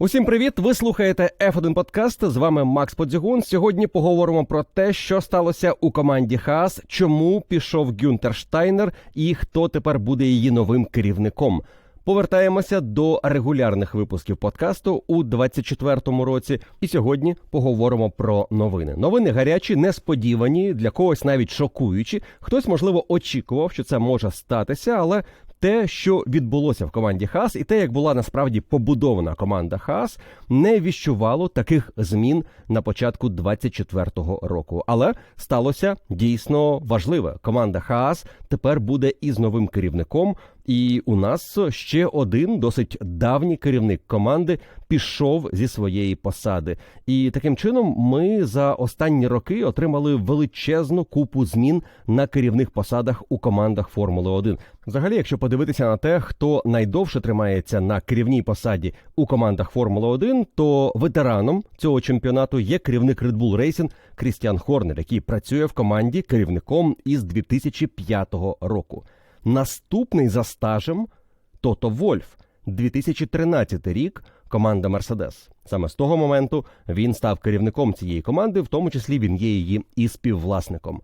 Усім привіт! Ви слухаєте F1 Подкаст. З вами Макс Подзігун. Сьогодні поговоримо про те, що сталося у команді Хаас, чому пішов Гюнтер Штайнер і хто тепер буде її новим керівником. Повертаємося до регулярних випусків подкасту у 24-му році. І сьогодні поговоримо про новини. Новини гарячі, несподівані, для когось навіть шокуючі. Хтось, можливо, очікував, що це може статися, але те, що відбулося в команді Хас, і те, як була насправді побудована команда Хас, не віщувало таких змін на початку 24-го року. Але сталося дійсно важливе. Команда Хас тепер буде із новим керівником. І у нас ще один досить давній керівник команди пішов зі своєї посади. І таким чином ми за останні роки отримали величезну купу змін на керівних посадах у командах Формули 1 Взагалі, якщо подивитися на те, хто найдовше тримається на керівній посаді у командах Формули 1 то ветераном цього чемпіонату є керівник Red Bull Racing Крістіан Хорнер, який працює в команді керівником із 2005 року. Наступний за стажем Тото Вольф, 2013 рік. Команда Мерседес. Саме з того моменту він став керівником цієї команди, в тому числі він є її і співвласником.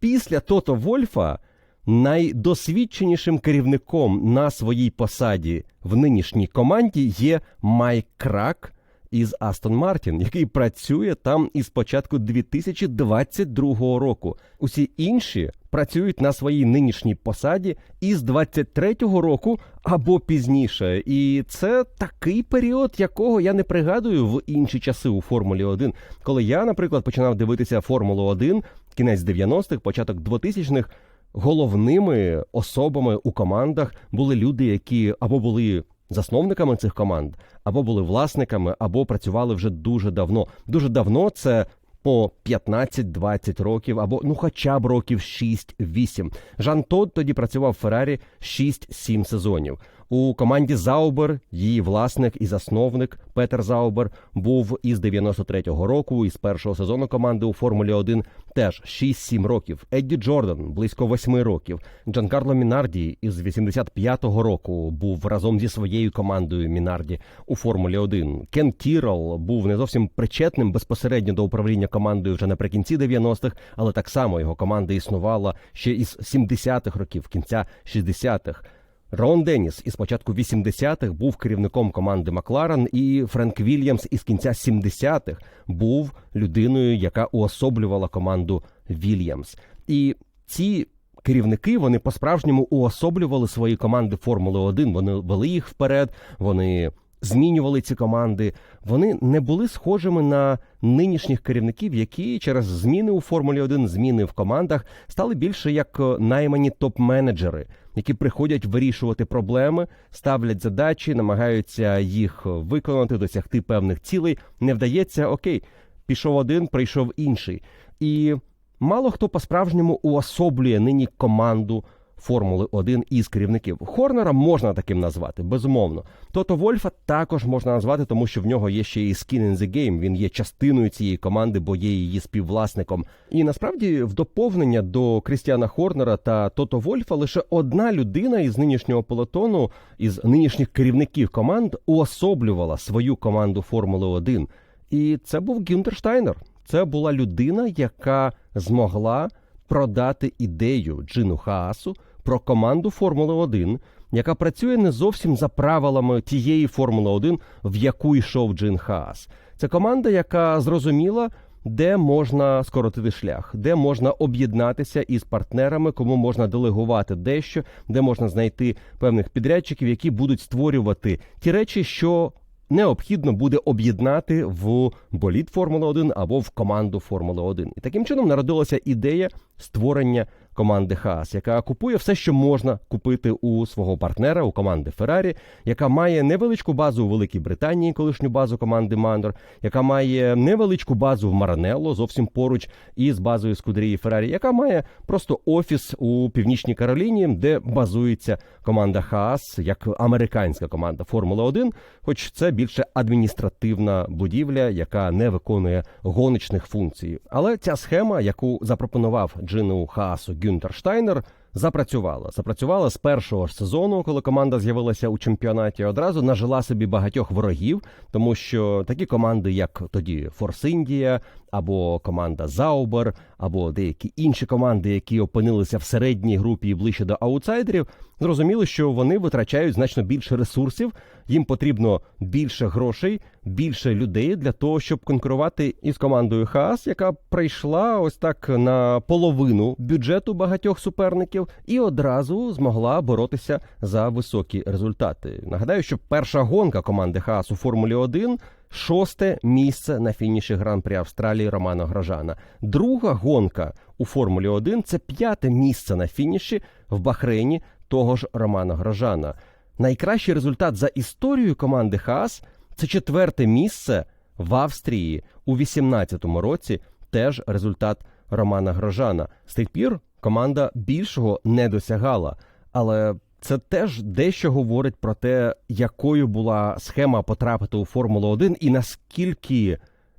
Після Тото Вольфа найдосвідченішим керівником на своїй посаді в нинішній команді є Майк Крак із Астон Мартін, який працює там із початку 2022 року. Усі інші працюють на своїй нинішній посаді із 23-го року або пізніше. І це такий період, якого я не пригадую в інші часи у Формулі 1. Коли я, наприклад, починав дивитися Формулу 1, кінець 90-х, початок 2000-х, головними особами у командах були люди, які або були засновниками цих команд, або були власниками, або працювали вже дуже давно. Дуже давно це. По 15-20 років, або ну, хоча б років 6-8. Жан Тод тоді працював в Феррарі 6-7 сезонів. У команді Заубер її власник і засновник Петер Заубер був із 93-го року, із першого сезону команди у Формулі 1 теж 6-7 років. Едді Джордан близько 8 років. Джанкарло Мінарді із 85-го року був разом зі своєю командою Мінарді у Формулі 1. Кен Тірол був не зовсім причетним безпосередньо до управління командою вже наприкінці 90-х, але так само його команда існувала ще із 70-х років, кінця 60-х. Рон Деніс із початку 80-х був керівником команди Макларен, і Френк Вільямс із кінця 70-х був людиною, яка уособлювала команду Вільямс. І ці керівники вони по-справжньому уособлювали свої команди Формули 1 Вони вели їх вперед. Вони змінювали ці команди. Вони не були схожими на нинішніх керівників, які через зміни у Формулі 1 зміни в командах стали більше як наймані топ-менеджери які приходять вирішувати проблеми, ставлять задачі, намагаються їх виконати, досягти певних цілей. Не вдається, окей, пішов один, прийшов інший. І мало хто по-справжньому уособлює нині команду Формули 1 із керівників. Хорнера можна таким назвати, безумовно. Тото Вольфа також можна назвати, тому що в нього є ще і skin in the game, Він є частиною цієї команди, бо є її співвласником. І насправді, в доповнення до Крістіана Хорнера та Тото Вольфа лише одна людина із нинішнього пелотону, із нинішніх керівників команд, уособлювала свою команду Формули 1. І це був Гюнтер Штайнер. Це була людина, яка змогла продати ідею Джину Хаасу про команду Формули 1, яка працює не зовсім за правилами тієї Формули 1, в яку йшов Джин Хаас. Це команда, яка зрозуміла. Де можна скоротити шлях, де можна об'єднатися із партнерами, кому можна делегувати дещо, де можна знайти певних підрядчиків, які будуть створювати ті речі, що необхідно буде об'єднати в боліт Формули 1 або в команду Формули 1. І таким чином народилася ідея створення команди Хаас, яка купує все, що можна купити у свого партнера у команди Феррарі, яка має невеличку базу у Великій Британії, колишню базу команди Мандор, яка має невеличку базу в Маранелло, зовсім поруч із базою Скудерії Феррарі, яка має просто офіс у Північній Кароліні, де базується команда Хаас, як американська команда Формули 1 хоч це більше адміністративна будівля, яка не виконує гоночних функцій. Але ця схема, яку запропонував Джину Хаасу Гюнтер Штайнер запрацювала. Запрацювала з першого ж сезону, коли команда з'явилася у чемпіонаті. Одразу нажила собі багатьох ворогів, тому що такі команди, як тоді Форс Індія, або команда Заубер, або деякі інші команди, які опинилися в середній групі і ближче до аутсайдерів, зрозуміли, що вони витрачають значно більше ресурсів. Їм потрібно більше грошей, більше людей для того, щоб конкурувати із командою Хаас, яка прийшла ось так на половину бюджету багатьох суперників, і одразу змогла боротися за високі результати. Нагадаю, що перша гонка команди Хаас у Формулі 1 Шосте місце на фініші гран-при Австралії Романа Грожана. Друга гонка у Формулі 1 це п'яте місце на фініші в Бахрейні того ж Романа Грожана. Найкращий результат за історією команди Хаас це четверте місце в Австрії у 18-му році. Теж результат Романа Грожана. З тих пір команда більшого не досягала, але це теж дещо говорить про те, якою була схема потрапити у Формулу 1 і наскільки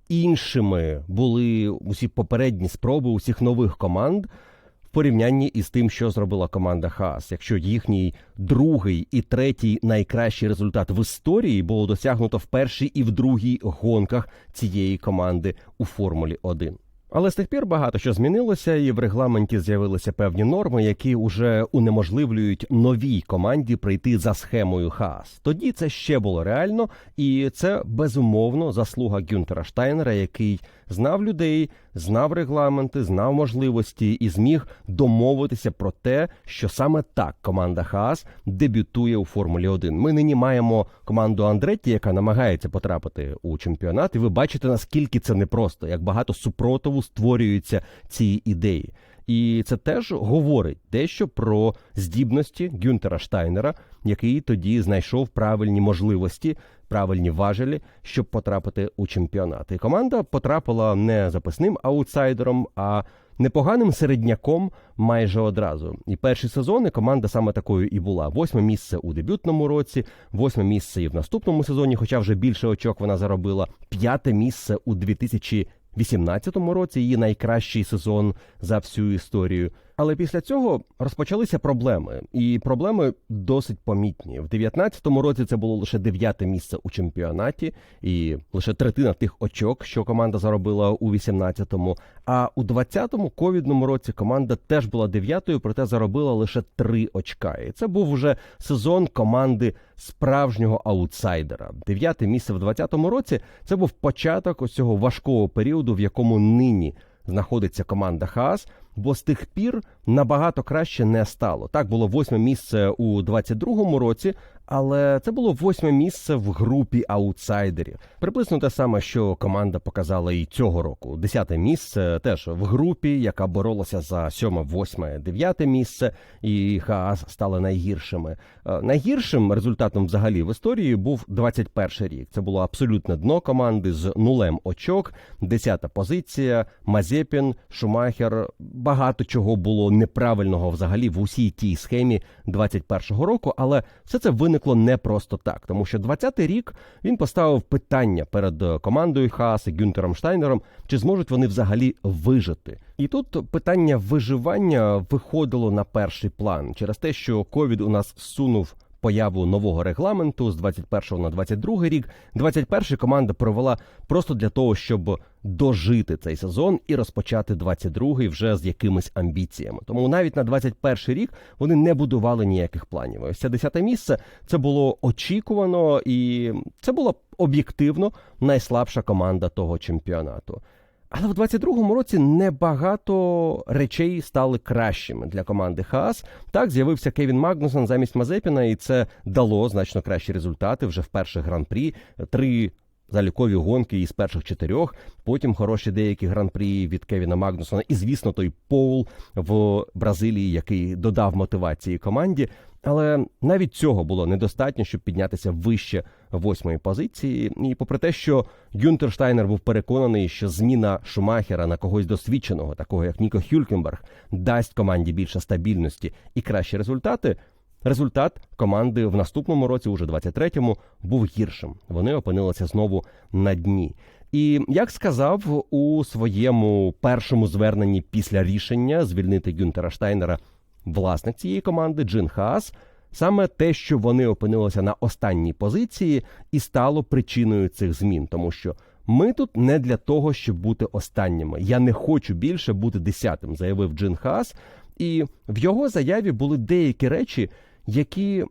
іншими були усі попередні спроби усіх нових команд в порівнянні із тим, що зробила команда Хаас. Якщо їхній другий і третій найкращий результат в історії було досягнуто в першій і в другій гонках цієї команди у Формулі 1. Але з тих пір багато що змінилося, і в регламенті з'явилися певні норми, які вже унеможливлюють новій команді прийти за схемою Хаас. Тоді це ще було реально, і це безумовно заслуга Гюнтера Штайнера, який знав людей, знав регламенти, знав можливості і зміг домовитися про те, що саме так команда Хаас дебютує у Формулі 1. Ми нині маємо команду Андретті, яка намагається потрапити у чемпіонат. І ви бачите, наскільки це непросто, як багато супротиву створюються ці ідеї. І це теж говорить дещо про здібності Гюнтера Штайнера, який тоді знайшов правильні можливості, правильні важелі, щоб потрапити у чемпіонат. І команда потрапила не запасним аутсайдером, а непоганим середняком майже одразу. І перші сезони команда саме такою і була: восьме місце у дебютному році, восьме місце і в наступному сезоні, хоча вже більше очок вона заробила, п'яте місце у 2000 2018 році її найкращий сезон за всю історію. Але після цього розпочалися проблеми, і проблеми досить помітні. В 19-му році це було лише дев'яте місце у чемпіонаті, і лише третина тих очок, що команда заробила у 18-му. А у 20-му ковідному році команда теж була дев'ятою, проте заробила лише три очка. І це був вже сезон команди справжнього аутсайдера. Дев'яте місце в 20-му році це був початок ось цього важкого періоду, в якому нині знаходиться команда Хаас бо з тих пір набагато краще не стало. Так було восьме місце у 22-му році, але це було восьме місце в групі аутсайдерів. Приблизно те саме, що команда показала і цього року. Десяте місце теж в групі, яка боролася за сьоме, восьме, дев'яте місце, і Хаас стали найгіршими. Е, найгіршим результатом взагалі в історії був 21 рік. Це було абсолютне дно команди з нулем очок, десята позиція, Мазепін, Шумахер багато чого було неправильного взагалі в усій тій схемі 21-го року, але все це виникло не просто так, тому що 20-й рік він поставив питання перед командою Хаас і Гюнтером Штайнером, чи зможуть вони взагалі вижити. І тут питання виживання виходило на перший план через те, що ковід у нас сунув появу нового регламенту з 21 на 22 рік. 21 команда провела просто для того, щоб дожити цей сезон і розпочати 22-й вже з якимись амбіціями. Тому навіть на 21 рік вони не будували ніяких планів. Ось це 10 місце це було очікувано, і це була об'єктивно найслабша команда того чемпіонату. Але в 22-му році небагато речей стали кращими для команди Хаас. Так з'явився Кевін Магнусон замість Мазепіна, і це дало значно кращі результати вже в перших гран-прі. Три залікові гонки із перших чотирьох. Потім хороші деякі гран-прі від Кевіна Магнусона. І звісно, той Поул в Бразилії, який додав мотивації команді. Але навіть цього було недостатньо, щоб піднятися вище восьмої позиції. І попри те, що Гюнтер Штайнер був переконаний, що зміна Шумахера на когось досвідченого, такого як Ніко Хюлькенберг, дасть команді більше стабільності і кращі результати. Результат команди в наступному році, уже 23-му, був гіршим. Вони опинилися знову на дні. І як сказав у своєму першому зверненні після рішення звільнити Гюнтера Штайнера власник цієї команди Джин Хаас. Саме те, що вони опинилися на останній позиції, і стало причиною цих змін, тому що ми тут не для того, щоб бути останніми. Я не хочу більше бути десятим, заявив Джин Хаас. І в його заяві були деякі речі, які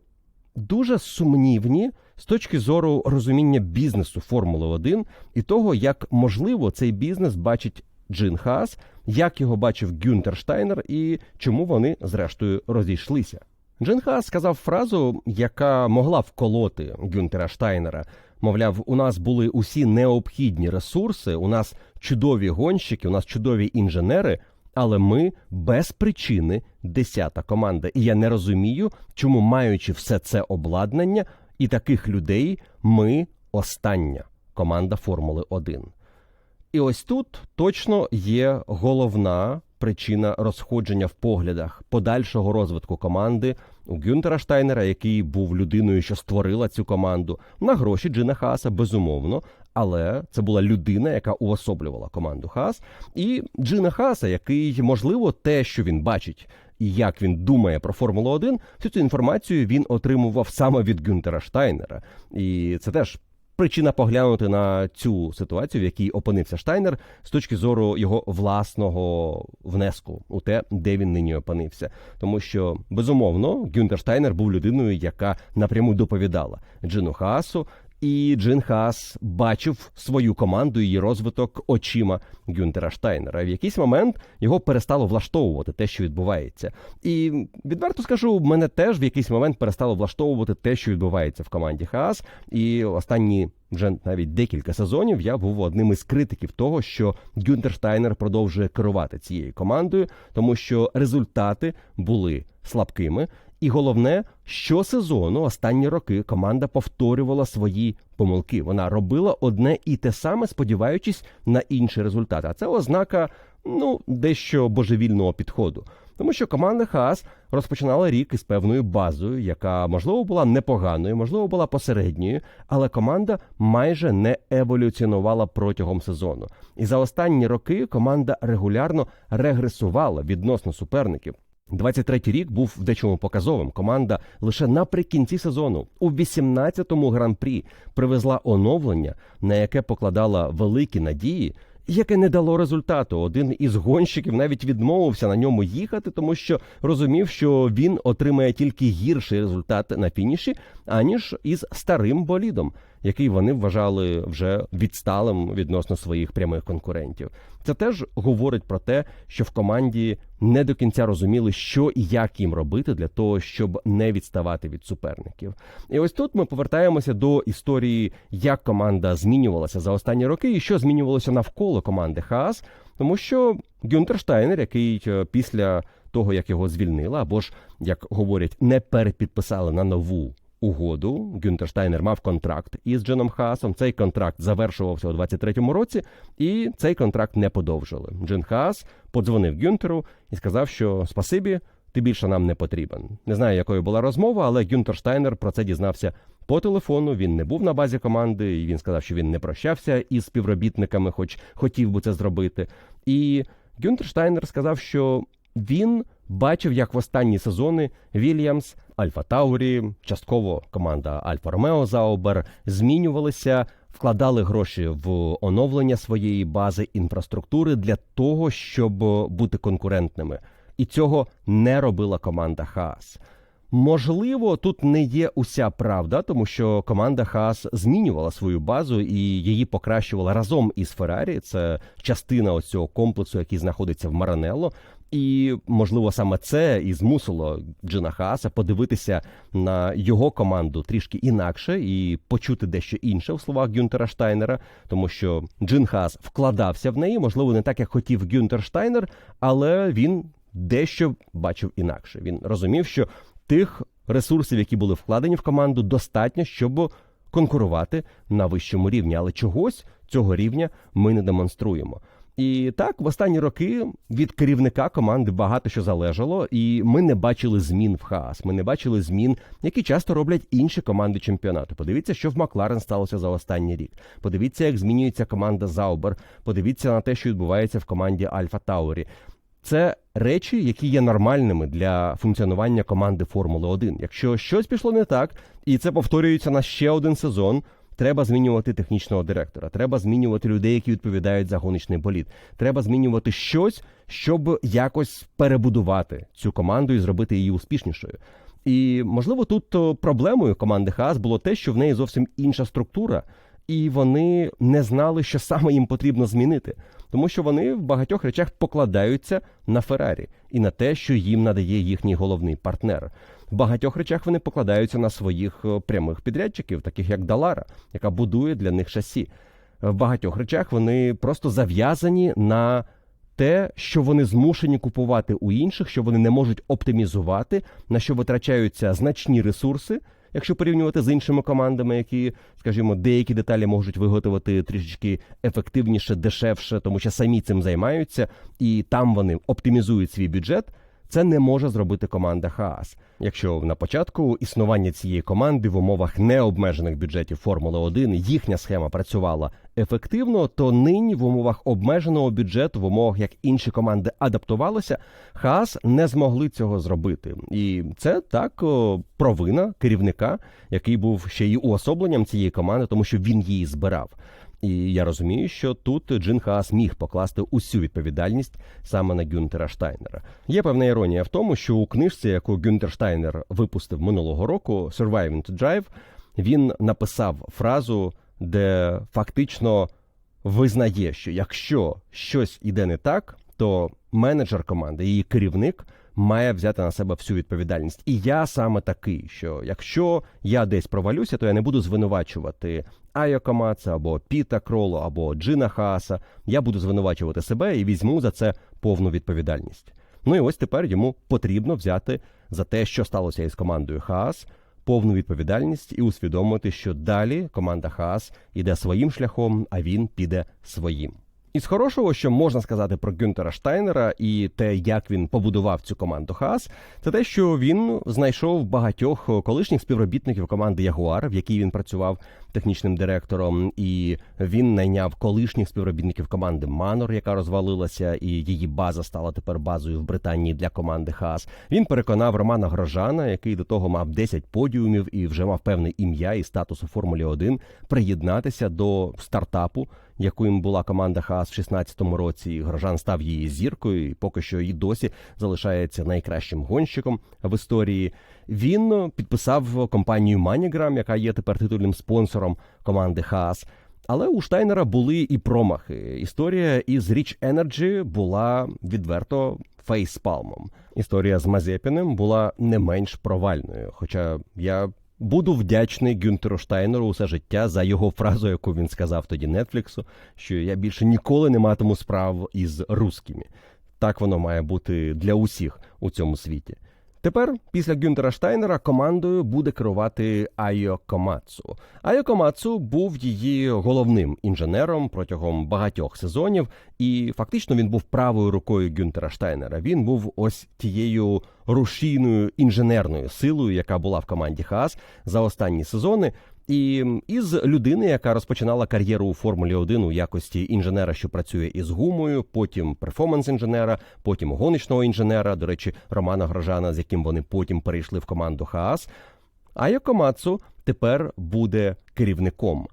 дуже сумнівні з точки зору розуміння бізнесу Формули 1 і того, як можливо цей бізнес бачить Джин Хаас, як його бачив Гюнтер Штайнер і чому вони зрештою розійшлися. Джин Хаас сказав фразу, яка могла вколоти Гюнтера Штайнера. Мовляв, у нас були усі необхідні ресурси, у нас чудові гонщики, у нас чудові інженери, але ми без причини десята команда. І я не розумію, чому, маючи все це обладнання і таких людей, ми остання команда Формули 1. І ось тут точно є головна причина розходження в поглядах подальшого розвитку команди у Гюнтера Штайнера, який був людиною, що створила цю команду, на гроші Джина Хаса, безумовно. Але це була людина, яка уособлювала команду Хас, і Джина Хаса, який, можливо, те, що він бачить, і як він думає про Формулу 1, всю цю інформацію він отримував саме від Гюнтера Штайнера. І це теж причина поглянути на цю ситуацію, в якій опинився Штайнер, з точки зору його власного внеску у те, де він нині опинився. Тому що безумовно Гюнтер Штайнер був людиною, яка напряму доповідала Джину Хаасу. І Джин Хаас бачив свою команду, її розвиток очима Гюнтера Штайнера. В якийсь момент його перестало влаштовувати те, що відбувається. І відверто скажу, мене теж в якийсь момент перестало влаштовувати те, що відбувається в команді Хаас. І останні вже навіть декілька сезонів я був одним із критиків того, що Гюнтер Штайнер продовжує керувати цією командою, тому що результати були слабкими. І головне, що сезону останні роки команда повторювала свої помилки. Вона робила одне і те саме, сподіваючись на інший результат. А це ознака ну дещо божевільного підходу. Тому що команда Хаас розпочинала рік із певною базою, яка можливо була непоганою, можливо, була посередньою, але команда майже не еволюціонувала протягом сезону. І за останні роки команда регулярно регресувала відносно суперників. 23-й рік був в дечому показовим. Команда лише наприкінці сезону у 18-му гран-прі привезла оновлення, на яке покладала великі надії, яке не дало результату. Один із гонщиків навіть відмовився на ньому їхати, тому що розумів, що він отримає тільки гірший результат на фініші, аніж із старим болідом, який вони вважали вже відсталим відносно своїх прямих конкурентів. Це теж говорить про те, що в команді не до кінця розуміли, що і як їм робити для того, щоб не відставати від суперників. І ось тут ми повертаємося до історії, як команда змінювалася за останні роки, і що змінювалося навколо команди Хаас, тому що Гюнтер Штайнер, який е, після того як його звільнили, або ж як говорять, не перепідписали на нову угоду. Гюнтер Штайнер мав контракт із Дженом Хаасом. Цей контракт завершувався у 23-му році, і цей контракт не подовжили. Джин Хаас подзвонив Гюнтеру і сказав, що спасибі, ти більше нам не потрібен. Не знаю, якою була розмова, але Гюнтер Штайнер про це дізнався. По телефону він не був на базі команди, і він сказав, що він не прощався із співробітниками, хоч хотів би це зробити. І Гюнтер Штайнер сказав, що він бачив, як в останні сезони Вільямс, Альфа Таурі, частково команда Альфа Ромео Заубер змінювалися, вкладали гроші в оновлення своєї бази інфраструктури для того, щоб бути конкурентними. І цього не робила команда Хаас. Можливо, тут не є уся правда, тому що команда Хаас змінювала свою базу і її покращувала разом із Феррарі. Це частина цього комплексу, який знаходиться в Маранелло. І можливо саме це і змусило Джина Хааса подивитися на його команду трішки інакше і почути дещо інше в словах Гюнтера Штайнера, тому що Джин Хаас вкладався в неї, можливо, не так як хотів Гюнтер Штайнер, але він дещо бачив інакше. Він розумів, що тих ресурсів, які були вкладені в команду, достатньо, щоб конкурувати на вищому рівні, але чогось цього рівня ми не демонструємо. І так, в останні роки від керівника команди багато що залежало, і ми не бачили змін в хаас. Ми не бачили змін, які часто роблять інші команди чемпіонату. Подивіться, що в Макларен сталося за останній рік. Подивіться, як змінюється команда Заубер. Подивіться на те, що відбувається в команді Альфа Таурі. Це речі, які є нормальними для функціонування команди Формули 1. Якщо щось пішло не так, і це повторюється на ще один сезон. Треба змінювати технічного директора, треба змінювати людей, які відповідають за гоночний болід. Треба змінювати щось, щоб якось перебудувати цю команду і зробити її успішнішою. І можливо, тут проблемою команди Хаас було те, що в неї зовсім інша структура, і вони не знали, що саме їм потрібно змінити, тому що вони в багатьох речах покладаються на Феррарі і на те, що їм надає їхній головний партнер. В багатьох речах вони покладаються на своїх е, прямих підрядчиків, таких як Далара, яка будує для них шасі. В багатьох речах вони просто зав'язані на те, що вони змушені купувати у інших, що вони не можуть оптимізувати, на що витрачаються значні ресурси. Якщо порівнювати з іншими командами, які, скажімо, деякі деталі можуть виготовити трішечки ефективніше, дешевше, тому що самі цим займаються, і там вони оптимізують свій бюджет. Це не може зробити команда Хаас. Якщо на початку існування цієї команди в умовах необмежених бюджетів Формули 1 їхня схема працювала ефективно, то нині в умовах обмеженого бюджету, в умовах як інші команди адаптувалися, Хаас не змогли цього зробити. І це так провина керівника, який був ще й уособленням цієї команди, тому що він її збирав. І я розумію, що тут Джин Хаас міг покласти усю відповідальність саме на Гюнтера Штайнера. Є певна іронія в тому, що у книжці, яку Гюнтер Штайнер випустив минулого року, Surviving to Drive, він написав фразу, де фактично визнає, що якщо щось іде не так, то менеджер команди, її керівник. Має взяти на себе всю відповідальність, і я саме такий, що якщо я десь провалюся, то я не буду звинувачувати Айо Камаца або Піта Кроло, або Джина Хааса. Я буду звинувачувати себе і візьму за це повну відповідальність. Ну і ось тепер йому потрібно взяти за те, що сталося із командою Хаас, повну відповідальність і усвідомити, що далі команда Хаас іде своїм шляхом, а він піде своїм. Із хорошого, що можна сказати про Гюнтера Штайнера і те, як він побудував цю команду Хаас, це те, що він знайшов багатьох колишніх співробітників команди Ягуар, в якій він працював технічним директором, і він найняв колишніх співробітників команди Манор, яка розвалилася, і її база стала тепер базою в Британії для команди Хаас. Він переконав Романа Грожана, який до того мав 10 подіумів і вже мав певне ім'я і статус у Формулі 1, приєднатися до стартапу яким була команда Хаас в 16-му році. Грожан став її зіркою, і поки що і досі залишається найкращим гонщиком в історії. Він підписав компанію MoneyGram, яка є тепер титульним спонсором команди Хаас. Але у Штайнера були і промахи. Історія із Rich Energy була відверто фейспалмом. Історія з Мазепіним була не менш провальною. Хоча я Буду вдячний Гюнтеру Штайнеру усе життя за його фразу, яку він сказав тоді Нетфліксу, що я більше ніколи не матиму справ із русскими. Так воно має бути для усіх у цьому світі. Тепер, після Гюнтера Штайнера, командою буде керувати Айо Комацу. Айо Комацу був її головним інженером протягом багатьох сезонів, і фактично він був правою рукою Гюнтера Штайнера. Він був ось тією рушійною інженерною силою, яка була в команді Хас за останні сезони. І із людини, яка розпочинала кар'єру у Формулі 1 у якості інженера, що працює із гумою, потім перформанс-інженера, потім гоночного інженера, до речі, Романа Грожана, з яким вони потім перейшли в команду Хаас. А Якомацу тепер буде керівником.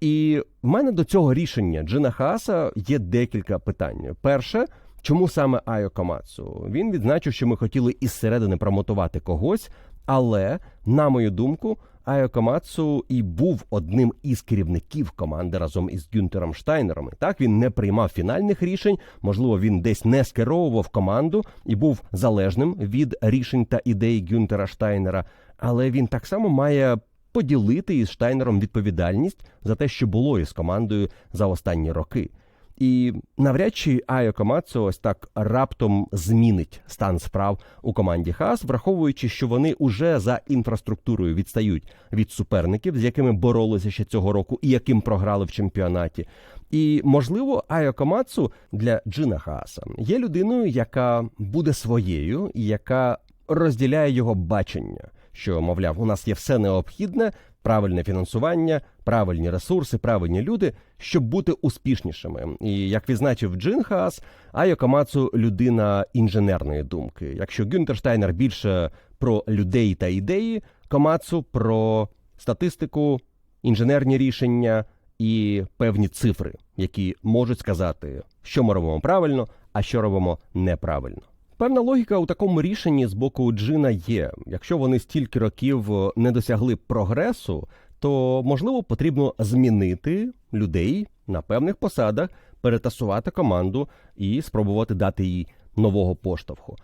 І в мене до цього рішення Джина Хааса є декілька питань. Перше, чому саме Айо Комацу? Він відзначив, що ми хотіли із середини промотувати когось, але, на мою думку, Айо Комацу і був одним із керівників команди разом із Гюнтером Штайнером. Так він не приймав фінальних рішень, можливо, він десь не скеровував команду і був залежним від рішень та ідей Гюнтера Штайнера, але він так само має поділити із Штайнером відповідальність за те, що було із командою за останні роки. І навряд чи Айо Комацо ось так раптом змінить стан справ у команді Хас, враховуючи, що вони уже за інфраструктурою відстають від суперників, з якими боролися ще цього року, і яким програли в чемпіонаті. І можливо, Айо Комацу для Джина Хааса є людиною, яка буде своєю і яка розділяє його бачення. Що, мовляв, у нас є все необхідне правильне фінансування, правильні ресурси, правильні люди, щоб бути успішнішими. І як відзначив Джин Хаас, Айо Камацу людина інженерної думки. Якщо Гюнтер Штайнер більше про людей та ідеї, Камацу про статистику, інженерні рішення і певні цифри, які можуть сказати, що ми робимо правильно, а що робимо неправильно. Певна логіка у такому рішенні з боку Джина є. Якщо вони стільки років не досягли прогресу, то можливо потрібно змінити людей на певних посадах, перетасувати команду і спробувати дати їй нового поштовху.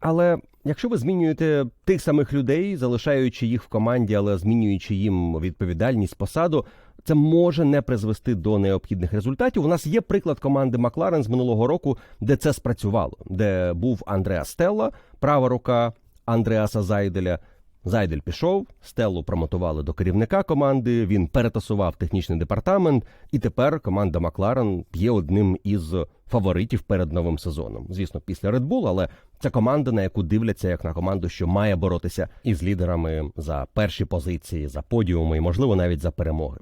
Але якщо ви змінюєте тих самих людей, залишаючи їх в команді, але змінюючи їм відповідальність посаду, це може не призвести до необхідних результатів. У нас є приклад команди Макларен з минулого року, де це спрацювало, де був Андреа Стелла, права рука Андреаса Зайделя. Зайдель пішов, Стеллу промотували до керівника команди. Він перетасував технічний департамент, і тепер команда Макларен є одним із фаворитів перед новим сезоном. Звісно, після Red Bull, але це команда, на яку дивляться як на команду, що має боротися із лідерами за перші позиції, за подіуми і, можливо, навіть за перемоги.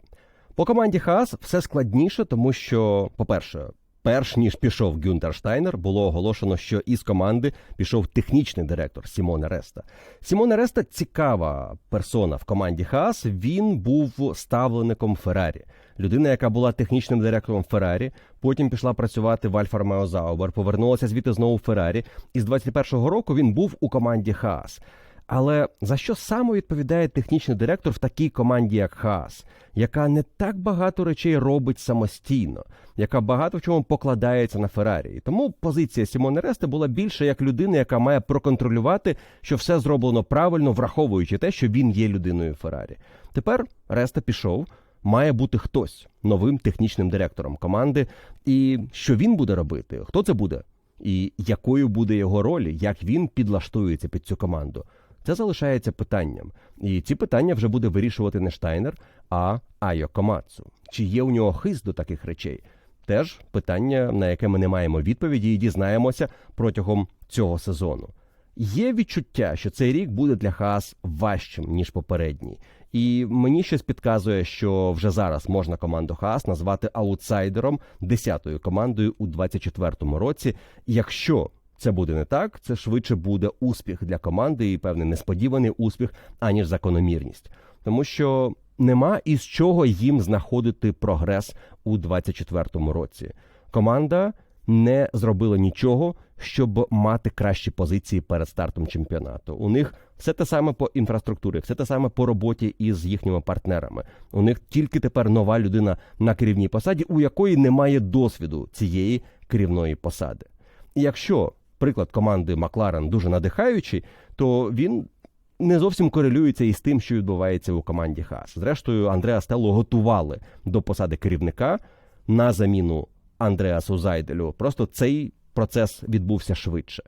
По команді Хаас все складніше, тому що, по-перше, перш ніж пішов Гюнтер Штайнер, було оголошено, що із команди пішов технічний директор Сімоне Реста. Сімоне Реста цікава персона в команді Хаас. Він був ставлеником Феррарі. Людина, яка була технічним директором Феррарі, потім пішла працювати в Альфа Ромео Заубер, повернулася звідти знову в Феррарі. І з 21-го року він був у команді Хаас. Але за що саме відповідає технічний директор в такій команді, як Хаас, яка не так багато речей робить самостійно, яка багато в чому покладається на Феррарі? Тому позиція Сімоне Рести була більше як людина, яка має проконтролювати, що все зроблено правильно, враховуючи те, що він є людиною Феррарі. Тепер Реста пішов. Має бути хтось новим технічним директором команди, і що він буде робити? Хто це буде? І якою буде його роль, як він підлаштується під цю команду? Це залишається питанням, і ці питання вже буде вирішувати не Штайнер, а Айо Комацу. Чи є у нього хист до таких речей? Теж питання, на яке ми не маємо відповіді, і дізнаємося протягом цього сезону. Є відчуття, що цей рік буде для Хаас важчим ніж попередній, і мені щось підказує, що вже зараз можна команду Хаас назвати аутсайдером десятою командою у 24-му році, якщо це буде не так, це швидше буде успіх для команди і певний несподіваний успіх, аніж закономірність, тому що нема із чого їм знаходити прогрес у 24-му році. Команда не зробила нічого, щоб мати кращі позиції перед стартом чемпіонату. У них все те саме по інфраструктурі, все те саме по роботі із їхніми партнерами. У них тільки тепер нова людина на керівній посаді, у якої немає досвіду цієї керівної посади. І якщо приклад команди Макларен дуже надихаючий, то він. Не зовсім корелюється із тим, що відбувається у команді Хас. Зрештою, Андреа Стелло готували до посади керівника на заміну Андреасу Зайделю. Просто цей процес відбувся швидше.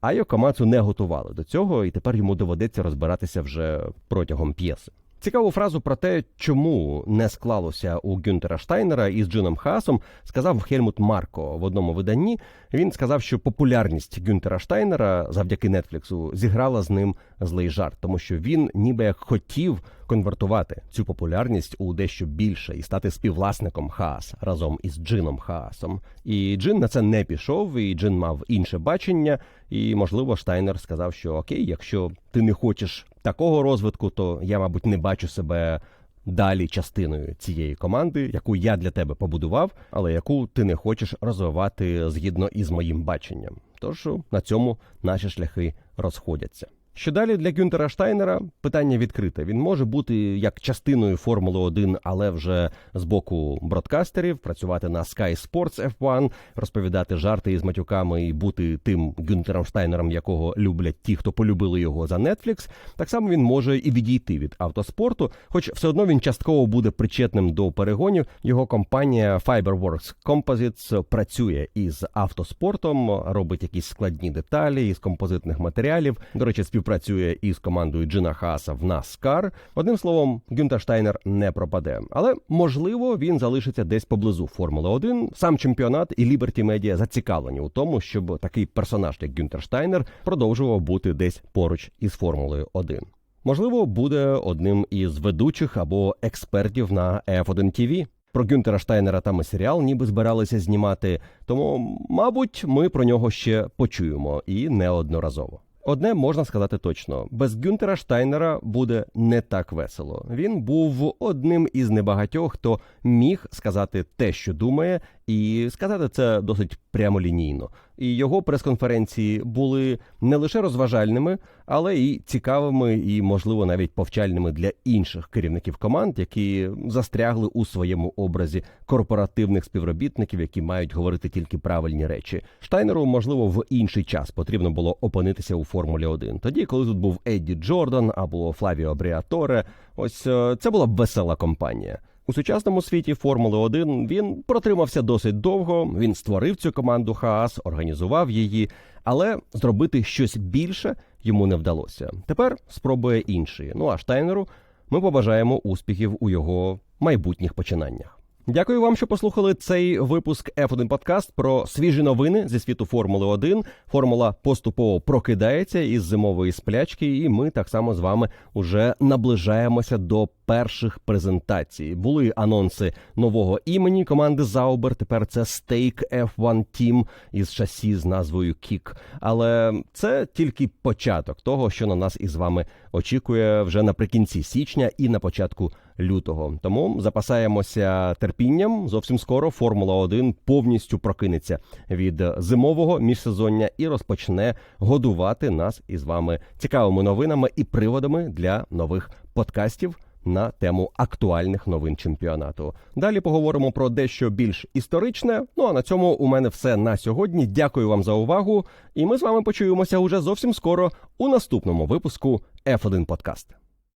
А Йокомацу не готували до цього, і тепер йому доведеться розбиратися вже протягом п'єси. Цікаву фразу про те, чому не склалося у Гюнтера Штайнера із Джином Хаасом, сказав Хельмут Марко в одному виданні. Він сказав, що популярність Гюнтера Штайнера завдяки Нетфліксу зіграла з ним злий жарт, тому що він ніби як хотів конвертувати цю популярність у дещо більше і стати співвласником Хаас разом із Джином Хаасом. І Джин на це не пішов, і Джин мав інше бачення. І можливо, Штайнер сказав, що окей, якщо ти не хочеш такого розвитку, то я, мабуть, не бачу себе. Далі частиною цієї команди, яку я для тебе побудував, але яку ти не хочеш розвивати згідно із моїм баченням. Тож на цьому наші шляхи розходяться. Що далі для Гюнтера Штайнера питання відкрите. Він може бути як частиною Формули 1, але вже з боку бродкастерів, працювати на Sky Sports F1, розповідати жарти із матюками і бути тим Гюнтером Штайнером, якого люблять ті, хто полюбили його за Netflix. Так само він може і відійти від автоспорту, хоч все одно він частково буде причетним до перегонів. Його компанія Fiberworks Composites працює із автоспортом, робить якісь складні деталі із композитних матеріалів. До речі, спів співпрацює із командою Джина Хаса в NASCAR. Одним словом, Гюнтер Штайнер не пропаде, але можливо він залишиться десь поблизу Формули 1. Сам чемпіонат і Liberty Media зацікавлені у тому, щоб такий персонаж, як Гюнтер Штайнер, продовжував бути десь поруч із Формулою 1. Можливо, буде одним із ведучих або експертів на F1 TV. Про Гюнтера Штайнера там і серіал ніби збиралися знімати, тому, мабуть, ми про нього ще почуємо і неодноразово. Одне можна сказати точно: без Гюнтера Штайнера буде не так весело. Він був одним із небагатьох, хто міг сказати те, що думає, і сказати це досить прямолінійно. І його прес-конференції були не лише розважальними, але і цікавими, і, можливо, навіть повчальними для інших керівників команд, які застрягли у своєму образі корпоративних співробітників, які мають говорити тільки правильні речі. Штайнеру, можливо, в інший час потрібно було опинитися у Формулі 1. Тоді, коли тут був Едді Джордан або Флавіо Бріаторе, ось е, це була б весела компанія. У сучасному світі Формули 1 він протримався досить довго. Він створив цю команду Хаас, організував її, але зробити щось більше йому не вдалося. Тепер спробує інший. Ну а Штайнеру ми побажаємо успіхів у його майбутніх починаннях. Дякую вам, що послухали цей випуск F1 подкаст про свіжі новини зі світу Формули 1. Формула поступово прокидається із зимової сплячки, і ми так само з вами уже наближаємося до перших презентацій. Були анонси нового імені команди Заубер. Тепер це Stake F1 Team із шасі з назвою Кік. Але це тільки початок того, що на нас із вами очікує вже наприкінці січня і на початку лютого. Тому запасаємося терпінням. Зовсім скоро Формула 1 повністю прокинеться від зимового міжсезоння і розпочне годувати нас із вами цікавими новинами і приводами для нових подкастів. На тему актуальних новин чемпіонату. Далі поговоримо про дещо більш історичне. Ну а на цьому у мене все на сьогодні. Дякую вам за увагу, і ми з вами почуємося уже зовсім скоро у наступному випуску F1 Подкаст.